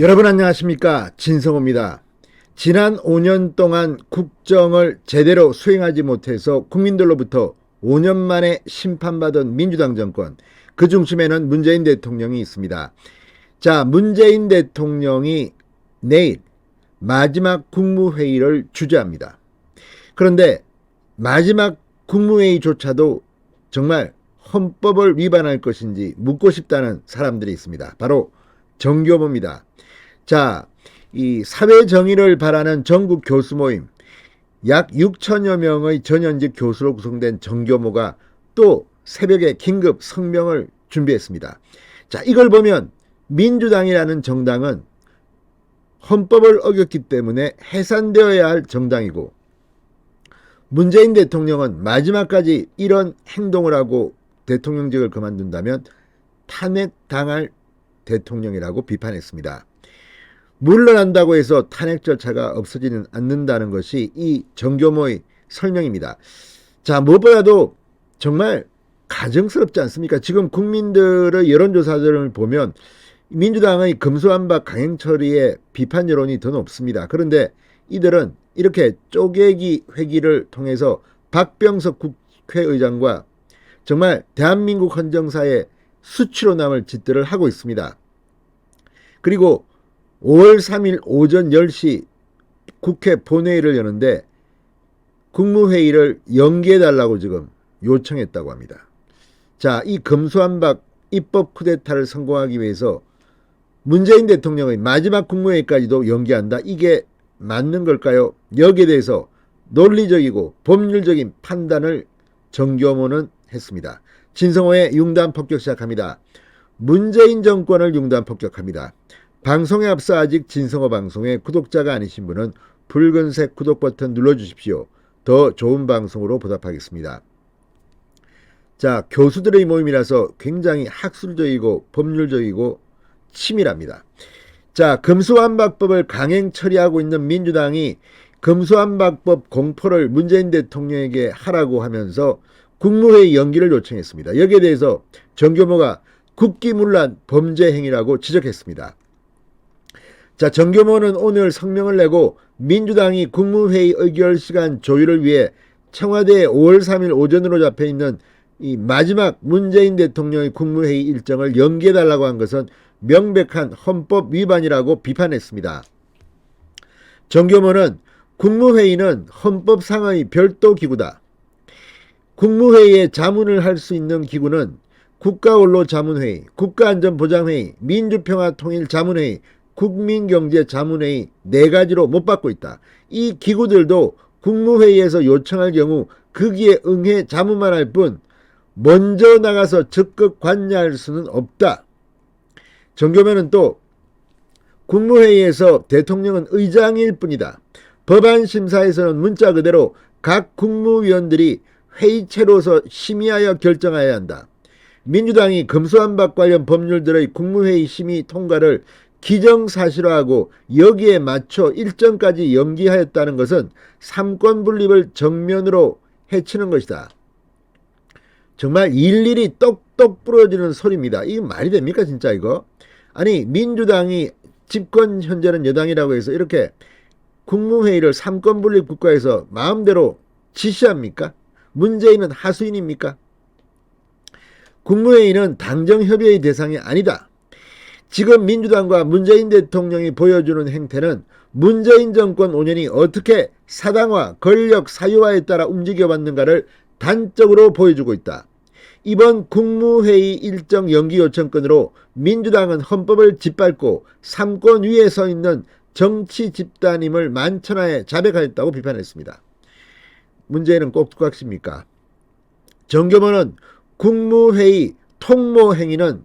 여러분 안녕하십니까 진성호입니다. 지난 5년 동안 국정을 제대로 수행하지 못해서 국민들로부터 5년 만에 심판받은 민주당 정권 그 중심에는 문재인 대통령이 있습니다. 자 문재인 대통령이 내일 마지막 국무회의를 주재합니다. 그런데 마지막 국무회의조차도 정말 헌법을 위반할 것인지 묻고 싶다는 사람들이 있습니다. 바로 정교보입니다. 자, 이 사회 정의를 바라는 전국 교수 모임 약 6천여 명의 전현직 교수로 구성된 정교모가 또 새벽에 긴급 성명을 준비했습니다. 자, 이걸 보면 민주당이라는 정당은 헌법을 어겼기 때문에 해산되어야 할 정당이고 문재인 대통령은 마지막까지 이런 행동을 하고 대통령직을 그만둔다면 탄핵당할 대통령이라고 비판했습니다. 물러난다고 해서 탄핵 절차가 없어지는 않는다는 것이 이 정교모의 설명입니다. 자, 무엇보다도 정말 가정스럽지 않습니까? 지금 국민들의 여론조사들을 보면 민주당의 금수한박 강행 처리에 비판 여론이 더 높습니다. 그런데 이들은 이렇게 쪼개기 회기를 통해서 박병석 국회의장과 정말 대한민국 헌정사의 수치로 남을 짓들을 하고 있습니다. 그리고 5월 3일 오전 10시 국회 본회의를 여는데 국무회의를 연기해달라고 지금 요청했다고 합니다. 자, 이 금수한박 입법 쿠데타를 성공하기 위해서 문재인 대통령의 마지막 국무회의까지도 연기한다. 이게 맞는 걸까요? 여기에 대해서 논리적이고 법률적인 판단을 정교모는 했습니다. 진성호의 융단 폭격 시작합니다. 문재인 정권을 융단 폭격합니다. 방송에 앞서 아직 진성호 방송의 구독자가 아니신 분은 붉은색 구독 버튼 눌러주십시오. 더 좋은 방송으로 보답하겠습니다. 자, 교수들의 모임이라서 굉장히 학술적이고 법률적이고 치밀합니다. 자, 금수완박법을 강행 처리하고 있는 민주당이 금수완박법 공포를 문재인 대통령에게 하라고 하면서 국무회의 연기를 요청했습니다. 여기에 대해서 정교모가 국기문란 범죄 행위라고 지적했습니다. 자, 정교모는 오늘 성명을 내고 민주당이 국무회의 의결 시간 조율을 위해 청와대에 5월 3일 오전으로 잡혀 있는 이 마지막 문재인 대통령의 국무회의 일정을 연기해달라고 한 것은 명백한 헌법 위반이라고 비판했습니다. 정교모는 국무회의는 헌법상의 별도 기구다. 국무회의에 자문을 할 수 있는 기구는 국가원로 자문회의, 국가안전보장회의, 민주평화통일자문회의, 국민경제자문회의 네 가지로 못 받고 있다. 이 기구들도 국무회의에서 요청할 경우 거기에 응해 자문만 할 뿐 먼저 나가서 적극 관여할 수는 없다. 정교면은 또 국무회의에서 대통령은 의장일 뿐이다. 법안 심사에서는 문자 그대로 각 국무위원들이 회의체로서 심의하여 결정해야 한다. 민주당이 금수한박 관련 법률들의 국무회의 심의 통과를 기정사실화하고 여기에 맞춰 일정까지 연기하였다는 것은 삼권 분립을 정면으로 해치는 것이다. 정말 일일이 똑똑 부러지는 소리입니다. 이게 말이 됩니까 진짜 이거? 아니 민주당이 집권 현재는 여당이라고 해서 이렇게 국무회의를 삼권 분립 국가에서 마음대로 지시합니까? 문재인은 하수인입니까? 국무회의는 당정협의의 대상이 아니다. 지금 민주당과 문재인 대통령이 보여주는 행태는 문재인 정권 5년이 어떻게 사당화, 권력 사유화에 따라 움직여왔는가를 단적으로 보여주고 있다. 이번 국무회의 일정 연기 요청건으로 민주당은 헌법을 짓밟고 삼권 위에 서 있는 정치 집단임을 만천하에 자백하였다고 비판했습니다. 문재인은 꼭 똑같습니까? 정교모는 국무회의 통모 행위는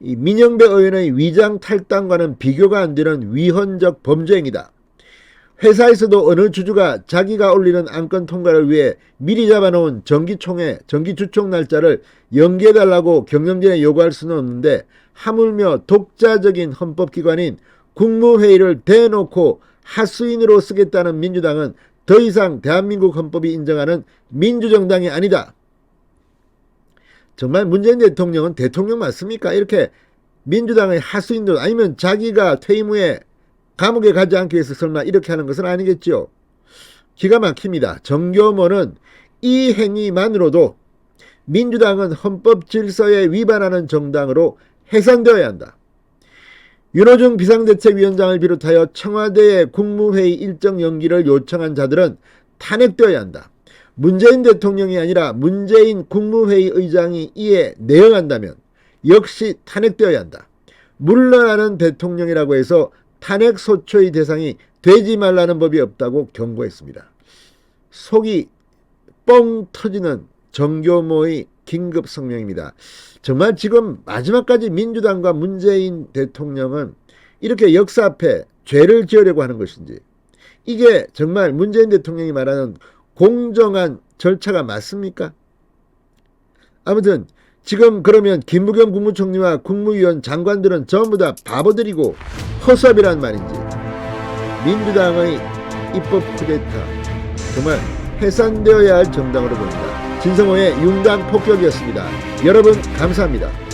이 민영배 의원의 위장 탈당과는 비교가 안 되는 위헌적 범죄행위다. 회사에서도 어느 주주가 자기가 올리는 안건 통과를 위해 미리 잡아놓은 정기총회, 정기주총 날짜를 연기해달라고 경영진에 요구할 수는 없는데 하물며 독자적인 헌법기관인 국무회의를 대놓고 하수인으로 쓰겠다는 민주당은 더 이상 대한민국 헌법이 인정하는 민주정당이 아니다. 정말 문재인 대통령은 대통령 맞습니까? 이렇게 민주당의 하수인들 아니면 자기가 퇴임 후에 감옥에 가지 않기 위해서 설마 이렇게 하는 것은 아니겠지요. 기가 막힙니다. 정교모는 이 행위만으로도 민주당은 헌법 질서에 위반하는 정당으로 해산되어야 한다. 윤호중 비상대책위원장을 비롯하여 청와대의 국무회의 일정 연기를 요청한 자들은 탄핵되어야 한다. 문재인 대통령이 아니라 문재인 국무회의 의장이 이에 내응한다면 역시 탄핵되어야 한다. 물러나는 대통령이라고 해서 탄핵 소초의 대상이 되지 말라는 법이 없다고 경고했습니다. 속이 뻥 터지는 정교모의 긴급 성명입니다. 정말 지금 마지막까지 민주당과 문재인 대통령은 이렇게 역사 앞에 죄를 지으려고 하는 것인지 이게 정말 문재인 대통령이 말하는 공정한 절차가 맞습니까? 아무튼 지금 그러면 김부겸 국무총리와 국무위원 장관들은 전부 다 바보들이고 허수아비란 말인지 민주당의 입법 쿠데타 정말 해산되어야 할 정당으로 보입니다. 진성호의 융단 폭격이었습니다. 여러분 감사합니다.